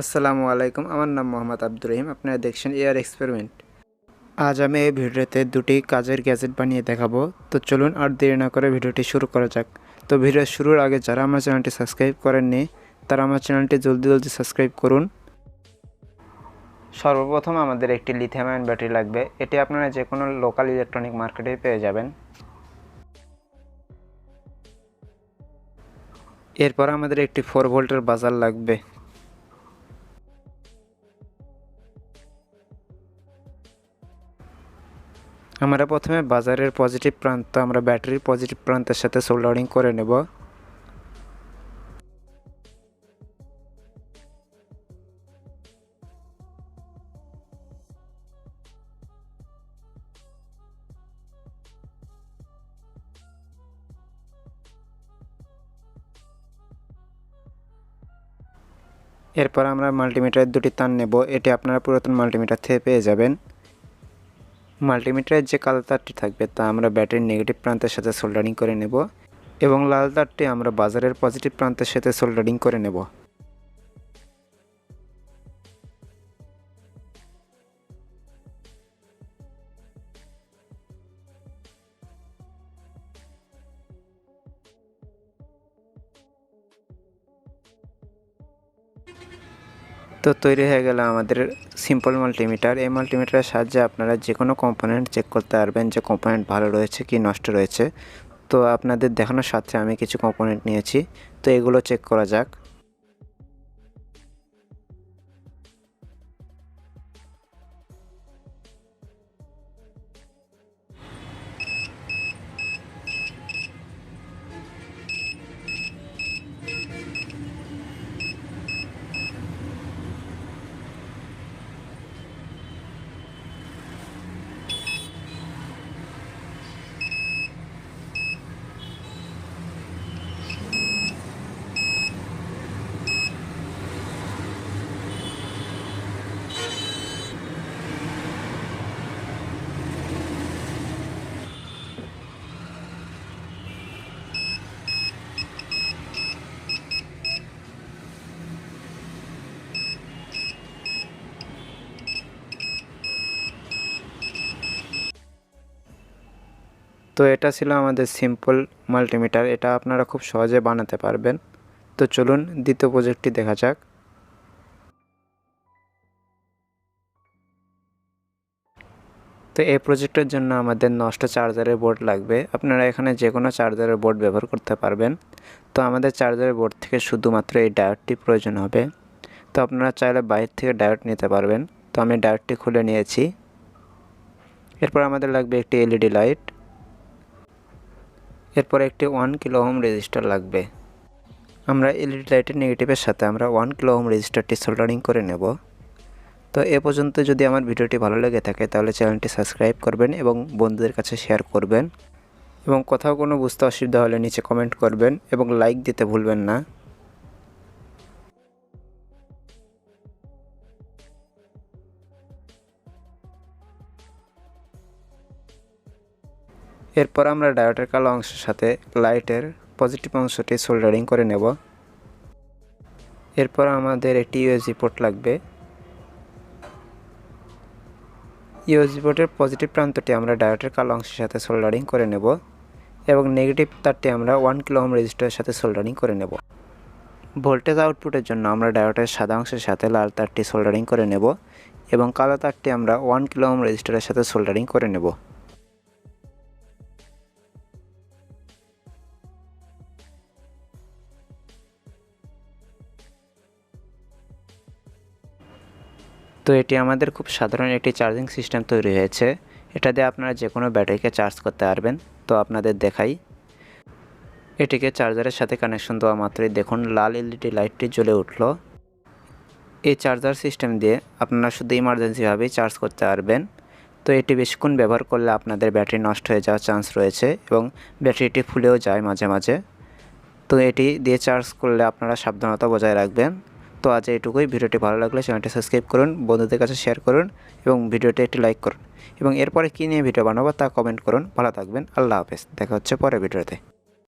আসসালামু আলাইকুম, আমার নাম মোহাম্মদ আব্দুর রহিম, আপনারা দেখছেন এয়ার এক্সপেরিমেন্ট আজ আমি এই ভিডিওতে দুটি কাজের গ্যাজেট বানিয়ে দেখাবো, তো চলুন আর দেরি না করে ভিডিওটি শুরু করা যাক। তো ভিডিও শুরুর আগে যারা আমার চ্যানেলটি সাবস্ক্রাইব করেননি, তারা আমার চ্যানেলটি জলদি জলদি সাবস্ক্রাইব করুন। সর্বপ্রথম আমাদের একটি লিথিয়াম আয়ন ব্যাটারি লাগবে, এটি আপনারা যে কোনো লোকাল ইলেকট্রনিক মার্কেটে পেয়ে যাবেন। এরপর আমাদের একটি ফোর ভোল্টের বাজার লাগবে আমরা প্রথমে বাজারের পজিটিভ প্রান্ত, আমরা ব্যাটারির পজিটিভ প্রান্তের সাথে সোল্ডারিং করে নেব। এরপর আমরা মাল্টিমিটারের দুটি তার নেব। এটি আপনারা পুরাতন মাল্টিমিটার থেকে পেয়ে যাবেন। মাল্টিমিটারের যে কালো তারটি থাকবে তা আমরা ব্যাটারির নেগেটিভ প্রান্তের সাথে সোল্ডারিং করে নেব এবং লাল তারটি আমরা বাজারের পজিটিভ প্রান্তের সাথে সোল্ডারিং করে নেব। তো তৈরি হয়ে গেল আমাদের সিম্পল মাল্টিমিটার এই মাল্টিমিটারের সাহায্যে আপনারা যে কোনো কম্পোনেন্ট চেক করতে পারবেন যে কম্পোনেন্ট ভালো রয়েছে কি নষ্ট রয়েছে। তো আপনাদের দেখানোর সাথে আমি কিছু কম্পোনেন্ট নিয়েছি। তো এগুলো চেক করা যাক। তো এটা ছিল আমাদের সিম্পল মাল্টিমিটার এটা আপনারা খুব সহজে বানাতে পারবেন। তো চলুন দ্বিতীয় প্রজেক্টটি দেখা যাক। তো এই প্রজেক্টের জন্য আমাদের নষ্ট চার্জারের বোর্ড লাগবে। আপনারা এখানে যে কোনো চার্জারের বোর্ড ব্যবহার করতে পারবেন। তো আমাদের চার্জারের বোর্ড থেকে শুধুমাত্র এই ডায়োডটি প্রয়োজন হবে। তো আপনারা চাইলে বাইরে থেকে ডায়োড নিতে পারবেন। তো আমি ডায়োডটি খুলে নিয়েছি। এরপর আমাদের লাগবে একটি এলইডি লাইট এরপর একটি ওয়ান কিলো হোম রেজিস্টার লাগবে। আমরা এলইডি লাইটের নেগেটিভের সাথে আমরা ওয়ান কিলো হোম রেজিস্টারটি সোল্ডারিং করে নেব। তো এ পর্যন্ত যদি আমার ভিডিওটি ভালো লেগে থাকে, তাহলে চ্যানেলটি সাবস্ক্রাইব করবেন এবং বন্ধুদের কাছে শেয়ার করবেন। এবং কোথাও কোনো বুঝতে অসুবিধা হলে নিচে কমেন্ট করবেন এবং লাইক দিতে ভুলবেন না। এরপর আমরা ডায়োডের কালো অংশের সাথে লাইটের পজিটিভ অংশটি সোল্ডারিং করে নেব। এরপর আমাদের একটি ইউএসবি পোর্ট লাগবে। ইউএসবি পোর্টের পজিটিভ প্রান্তটি আমরা ডায়োডের কালো অংশের সাথে সোল্ডারিং করে নেব এবং নেগেটিভ তারটি আমরা ওয়ান কিলো ওহম রেজিস্টারের সাথে সোল্ডারিং করে নেব। ভোল্টেজ আউটপুটের জন্য আমরা ডায়োডের সাদা অংশের সাথে লাল তারটি সোল্ডারিং করে নেব এবং কালো তারটি আমরা ওয়ান কিলো ওহম রেজিস্টারের সাথে সোল্ডারিং করে নেব। তো এটি আমাদের খুব সাধারণ একটি চার্জিং সিস্টেম তৈরি হয়েছে। এটা দিয়ে আপনারা যে কোনো ব্যাটারিকে চার্জ করতে পারবেন। তো আপনাদের দেখাই। এটিকে চার্জারের সাথে কানেকশন দেওয়া মাত্রই দেখুন, লাল এলইডি লাইটটি জ্বলে উঠল। এই চার্জার সিস্টেম দিয়ে আপনারা শুধু ইমার্জেন্সিভাবেই চার্জ করতে পারবেন। তো এটি বেশিক্ষণ ব্যবহার করলে আপনাদের ব্যাটারি নষ্ট হয়ে যাওয়ার চান্স রয়েছে এবং ব্যাটারিটি ফুলেও যায় মাঝে মাঝে। তো এটি দিয়ে চার্জ করলে আপনারা সাবধানতা বজায় রাখবেন। তো আজ এইটুকুই। ভিডিওটি ভালো লাগলে চ্যানেলটি সাবস্ক্রাইব করুন, বন্ধুদের কাছে শেয়ার করুন এবং ভিডিওটি একটি লাইক করুন। এবং এরপরে কী নিয়ে ভিডিও বানাবো তা কমেন্ট করুন। ভালো থাকবেন, আল্লাহ হাফেজ। দেখা হচ্ছে পরে ভিডিওতে।